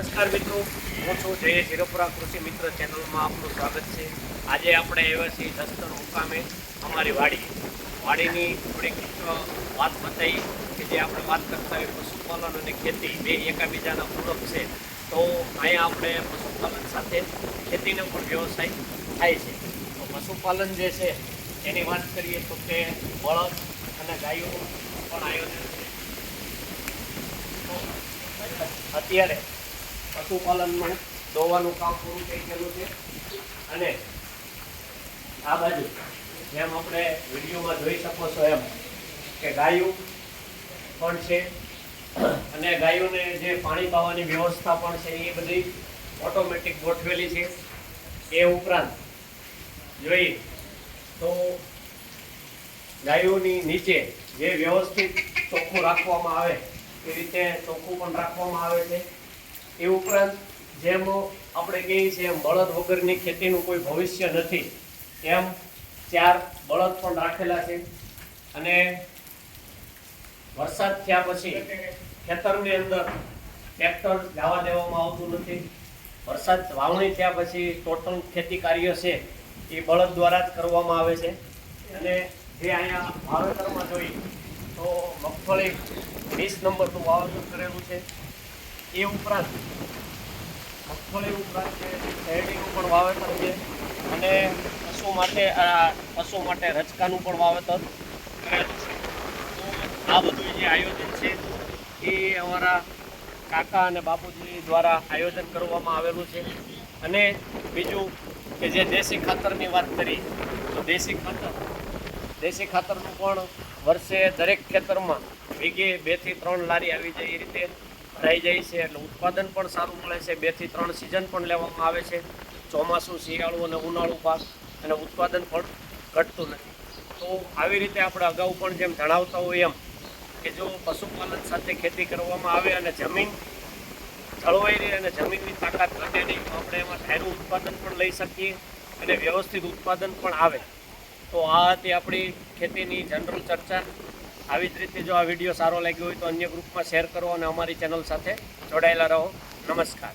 નમસ્કાર મિત્રો. હું છું જય ઝીરોપુરા કૃષિ મિત્ર ચેનલમાં આપનું સ્વાગત છે. આજે આપણે આવ્યા છીએ દસ્તર મુકામે અમારી વાડી. વાડીની થોડીક વાત બતાવી કે જે આપણે વાત કરતા હોય પશુપાલન અને ખેતી, બે એકાબીજાના પૂરક છે. તો અહીંયા આપણે પશુપાલન સાથે ખેતીનો પણ વ્યવસાય થાય છે. તો પશુપાલન જે છે, એની વાત કરીએ તો કે બળદ અને ગાયોનું પણ આયોજન છે. અત્યારે પશુપાલનનું દોવાનું કામ પૂરું થઈ ગયેલું છે. અને આ બાજુ જેમ આપણે વિડીયોમાં જોઈ શકો છો એમ કે ગાયું પણ છે. અને ગાયોને જે પાણી પાવાની વ્યવસ્થા પણ છે એ બધી ઓટોમેટિક ગોઠવેલી છે. એ ઉપરાંત જોઈએ તો ગાયોની નીચે જે વ્યવસ્થિત ચોખ્ખું રાખવામાં આવે, એ રીતે ચોખ્ખું પણ રાખવામાં આવે છે. એ ઉપરાંત જેમ આપણે કહીએ છીએ એમ બળદ વગરની ખેતીનું કોઈ ભવિષ્ય નથી, એમ ચાર બળદ પણ રાખેલા છે અને વરસાદ થયા પછી ખેતરની અંદર ટ્રેક્ટર જવા દેવામાં આવતું નથી. વરસાદ વાવણી થયા પછી ટોટલ ખેતી કાર્ય છે એ બળદ દ્વારા જ કરવામાં આવે છે. અને જે અહીંયા વાવેતરમાં જોઈએ તો મગફળી વીસ નંબરનું વાવેતર કરેલું છે. એ ઉપરાંત મગફળી ઉપરાંત જે શેરડીનું પણ વાવેતર છે અને પશુ માટે પશુ માટે રચકાનું પણ વાવેતર છે. તો આ બધું જે આયોજન છે એ અમારા કાકા અને બાપુજી દ્વારા આયોજન કરવામાં આવેલું છે. અને બીજું કે જે દેશી ખાતરની વાત કરી, તો દેશી ખાતર, દેશી ખાતરનું પણ વર્ષે દરેક ખેતરમાં વીઘે બેથી ત્રણ લારી આવી જાય એ રીતે ભરાઈ જાય છે એટલે ઉત્પાદન પણ સારું મળે છે. બેથી ત્રણ સિઝન પણ લેવામાં આવે છે. ચોમાસું, શિયાળું અને ઉનાળુ પાક અને ઉત્પાદન પણ ઘટતું નથી. તો આવી રીતે આપણે અગાઉ પણ જેમ જણાવતા હોય એમ કે જો પશુપાલન સાથે ખેતી કરવામાં આવે અને જમીન જળવાઈ રહે અને જમીનની તાકાત ઘટે નહીં, તો આપણે એમાં સારું ઉત્પાદન પણ લઈ શકીએ અને વ્યવસ્થિત ઉત્પાદન પણ આવે. તો આ હતી આપણી ખેતીની જનરલ ચર્ચા. આવી જ રીતે જો આ વીડિયો સારો લાગ્યો હોય તો અન્ય ગ્રુપમાં શેર કરો અને અમારી ચેનલ સાથે જોડાયેલા રહો. નમસ્કાર.